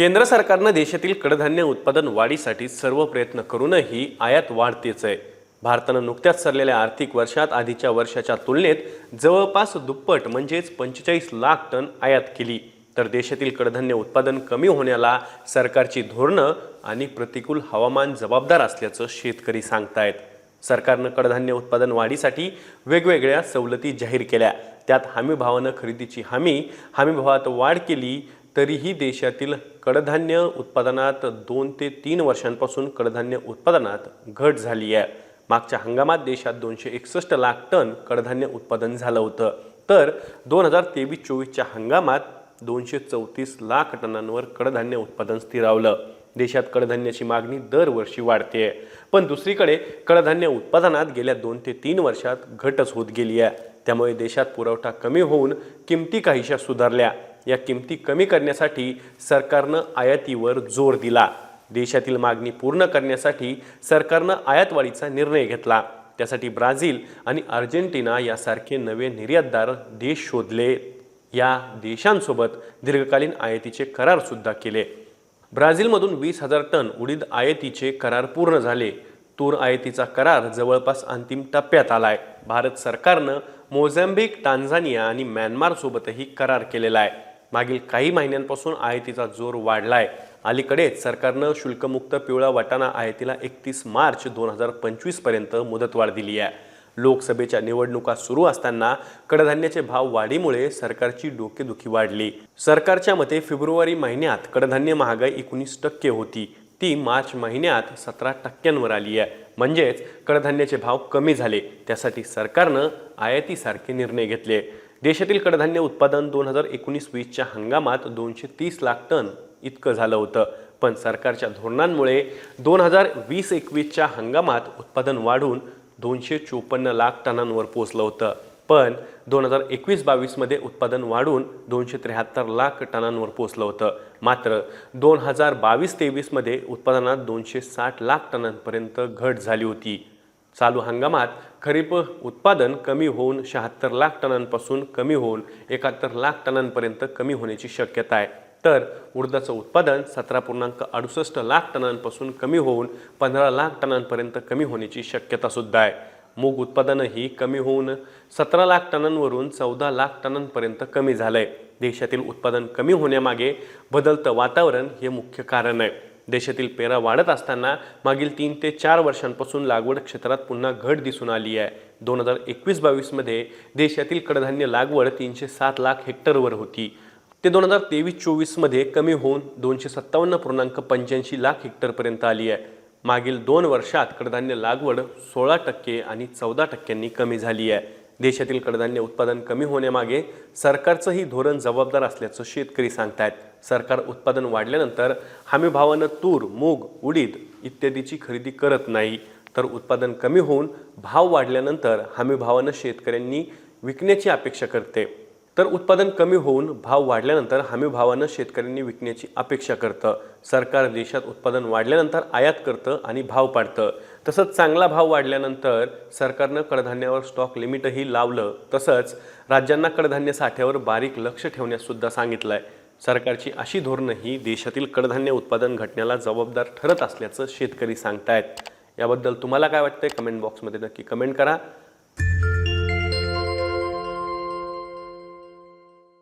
केंद्र सरकारनं देशातील कडधान्य उत्पादन वाढीसाठी सर्व प्रयत्न करूनही आयात वाढतेच आहे भारतानं नुकत्याच सरलेल्या आर्थिक वर्षात आधीच्या वर्षाच्या तुलनेत जवळपास दुप्पट म्हणजेच पंचेचाळीस लाख टन आयात केली. तर देशातील कडधान्य उत्पादन कमी होण्याला सरकारची धोरणं आणि प्रतिकूल हवामान जबाबदार असल्याचं शेतकरी सांगतायत. सरकारनं कडधान्य उत्पादन वाढीसाठी वेगवेगळ्या सवलती जाहीर केल्या. त्यात हमीभावानं खरेदीची हमी हमीभावात वाढ केली तरीही देशातील कडधान्य उत्पादनात दोन ते तीन वर्षांपासून कडधान्य उत्पादनात घट झाली आहे. मागच्या हंगामात देशात दोनशे एकसष्ट लाख टन कडधान्य उत्पादन झालं होतं. तर दोन हजार तेवीस चोवीसच्या हंगामात दोनशे चौतीस लाख टनांवर कडधान्य उत्पादन स्थिरावलं. देशात कडधान्याची मागणी दरवर्षी वाढते. आहे पण दुसरीकडे कडधान्य उत्पादनात गेल्या दोन ते तीन वर्षात घटच होत गेली आहे. त्यामुळे देशात पुरवठा कमी होऊन किमती काहीशा सुधारल्या. या किमती कमी करण्यासाठी सरकारनं आयातीवर जोर दिला. देशातील मागणी पूर्ण करण्यासाठी सरकारनं आयातवाढीचा निर्णय घेतला. त्यासाठी ब्राझील आणि अर्जेंटिना यासारखे नवे निर्यातदार देश शोधले. या देशांसोबत दीर्घकालीन आयातीचे करारसुद्धा केले. ब्राझीलमधून वीस हजार टन उडीद आयातीचे करार पूर्ण झाले. तूर आयातीचा करार जवळपास अंतिम टप्प्यात आलाय. भारत सरकारनं मोझॅम्बिक टांझानिया आणि म्यानमारसोबतही करार केलेला आहे. मागील काही महिन्यांपासून आयातीचा जोर वाढला आहे अलीकडेच सरकारनं शुल्कमुक्त पिवळा वाटाणा आयातीला एकतीस मार्च दोन हजार पंचवीसपर्यंत मुदतवाढ दिली आहे. लोकसभेच्या निवडणुका सुरू असताना कडधान्याचे भाव वाढीमुळे सरकारची डोकेदुखी वाढली. सरकारच्या मते फेब्रुवारी महिन्यात कडधान्य महागाई एकोणीस टक्के होती. ती मार्च महिन्यात सतरा टक्क्यांवर आली आहे. म्हणजेच कडधान्याचे भाव कमी झाले. त्यासाठी सरकारनं आयातीसारखे निर्णय घेतले. देशातील कडधान्य उत्पादन दोन हजार एकोणीस वीसच्या हंगामात दोनशे तीस लाख टन इतकं झालं होतं. पण सरकारच्या धोरणांमुळे दोन हजार वीस एकवीसच्या हंगामात उत्पादन वाढून दोनशे चोपन्न लाख टनांवर पोचलं होतं. पण दोन हजार एकवीस बावीसमध्ये उत्पादन वाढून दोनशे त्र्याहत्तर लाख टनांवर पोचलं होतं. मात्र दोन हजार बावीस तेवीसमध्ये उत्पादनात दोनशे साठ लाख टनांपर्यंत घट झाली होती. चालू हंगामात खरीप उत्पादन कमी होऊन शहात्तर लाख टनांपासून कमी होऊन एकाहत्तर लाख टनांपर्यंत कमी होण्याची शक्यता आहे. तर उडदाचं उत्पादन सतरा पूर्णांक अडुसष्ट लाख टनांपासून कमी होऊन पंधरा लाख टनांपर्यंत कमी होण्याची शक्यतासुद्धा आहे. मूग उत्पादनही कमी होऊन सतरा लाख टनांवरून चौदा लाख टनांपर्यंत कमी झालं आहे देशातील उत्पादन कमी होण्यामागे बदलतं वातावरण हे मुख्य कारण आहे. देशातील पेरा वाढत असताना मागील तीन ते चार वर्षांपासून लागवड क्षेत्रात पुन्हा घट दिसून आली आहे. दोन हजार एकवीस बावीसमध्ये देशातील कडधान्य लागवड तीनशे सात लाख हेक्टरवर होती. ते दोन हजार तेवीस चोवीसमध्ये कमी होऊन दोनशे सत्तावन्न पूर्णांक पंच्याऐंशी लाख हेक्टरपर्यंत आली आहे. मागील दोन वर्षात कडधान्य लागवड सोळा टक्के आणि चौदा टक्क्यांनी कमी झाली आहे. देशातील कडधान्य उत्पादन कमी होण्यामागे सरकारचंही धोरण जबाबदार असल्याचं शेतकरी सांगतायत. सरकार उत्पादन वाढल्यानंतर हमी भावानं तूर मूग उडीद इत्यादीची खरेदी करत नाही. तर उत्पादन कमी होऊन भाव वाढल्यानंतर हमी भावानं शेतकऱ्यांनी विकण्याची अपेक्षा करते. तर उत्पादन कमी होऊन भाव वाढल्यानंतर हमी भावानं शेतकऱ्यांनी विकण्याची अपेक्षा करतं. सरकार देशात उत्पादन वाढल्यानंतर आयात करतं आणि भाव पाडतं. तसंच चांगला भाव वाढल्यानंतर सरकारनं कडधान्यावर स्टॉक लिमिटही लावलं. तसंच राज्यांना कडधान्य साठ्यावर बारीक लक्ष ठेवण्याससुद्धा सांगितलं आहे सरकारची अशी धोरणं ही देशातील कडधान्य उत्पादन घटण्याला जबाबदार ठरत असल्याचं शेतकरी सांगतायत. याबद्दल तुम्हाला काय वाटतंय? कमेंट बॉक्समध्ये नक्की कमेंट करा.